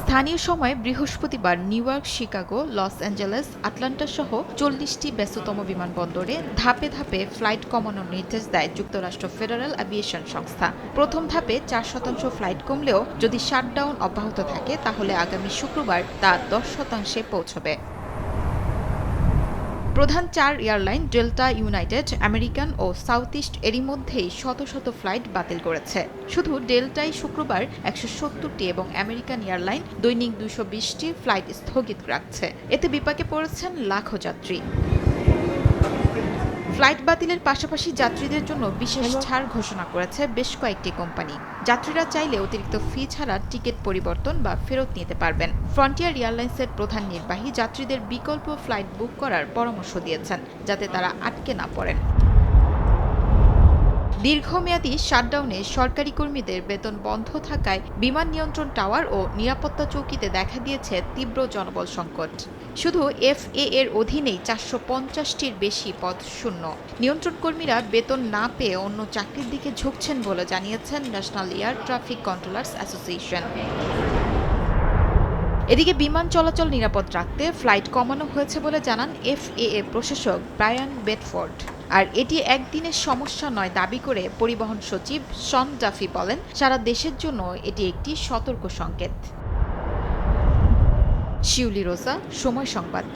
স্থানীয় সময় বৃহস্পতিবার New York, Chicago, Los Angeles, Atlanta সহ চল্লিশটি ব্যস্ততম বিমানবন্দরে ধাপে ধাপে ফ্লাইট কমানোর নির্দেশ দেয় যুক্তরাষ্ট্র ফেডারেল অ্যাভিয়েশন সংস্থা। প্রথম ধাপে চার শতাংশ ফ্লাইট কমলেও যদি শাটডাউন অব্যাহত থাকে, তাহলে আগামী শুক্রবার তা দশ শতাংশে পৌঁছবে। প্রধান চার এয়ারলাইন ডেল্টা ইউনাইটেড, আমেরিকান ও সাউথ ইস্ট এরই মধ্যেই শত শত ফ্লাইট বাতিল করেছে। শুধু ডেল্টাই শুক্রবার একশো সত্তরটি এবং আমেরিকান এয়ারলাইন দৈনিক দুশো বিশটি ফ্লাইট স্থগিত রাখছে। এতে বিপাকে পড়েছেন লাখো যাত্রী। ফ্লাইট বাতিলের পাশাপাশি যাত্রীদের জন্য বিশেষ ছাড় ঘোষণা করেছে বেশ কয়েকটি কোম্পানি। যাত্রীরা চাইলে অতিরিক্ত ফি ছাড়া টিকিট পরিবর্তন বা ফেরত নিতে পারবেন। ফ্রন্টিয়ার এয়ারলাইন্সের প্রধান নির্বাহী যাত্রীদের বিকল্প ফ্লাইট বুক করার পরামর্শ দিয়েছেন যাতে তারা আটকে না পড়েন। দীর্ঘমেয়াদী শাটডাউনে সরকারি কর্মীদের বেতন বন্ধ থাকায় বিমান নিয়ন্ত্রণ টাওয়ার ও নিরাপত্তা চৌকিতে দেখা দিয়েছে তীব্র জনবল সংকট। শুধু এফএ এর অধীনেই চারশো পঞ্চাশটির বেশি পদ শূন্য। নিয়ন্ত্রণ কর্মীরা বেতন না পেয়ে অন্য চাকরির দিকে ঝুঁকছেন বলে জানিয়েছেন National Air Traffic Controllers Association. এদিকে বিমান চলাচল নিরাপদ রাখতে ফ্লাইট কমানো হয়েছে বলে জানান এফএএ প্রশাসক ব্রায়ান বেডফোর্ড আর এটি একদিনের সমস্যা নয় দাবি করে পরিবহন সচিব শন ডাফি বলেন, সারা দেশের জন্য এটি একটি সতর্ক সংকেত। শিউলি রোজা, সময় সংবাদ।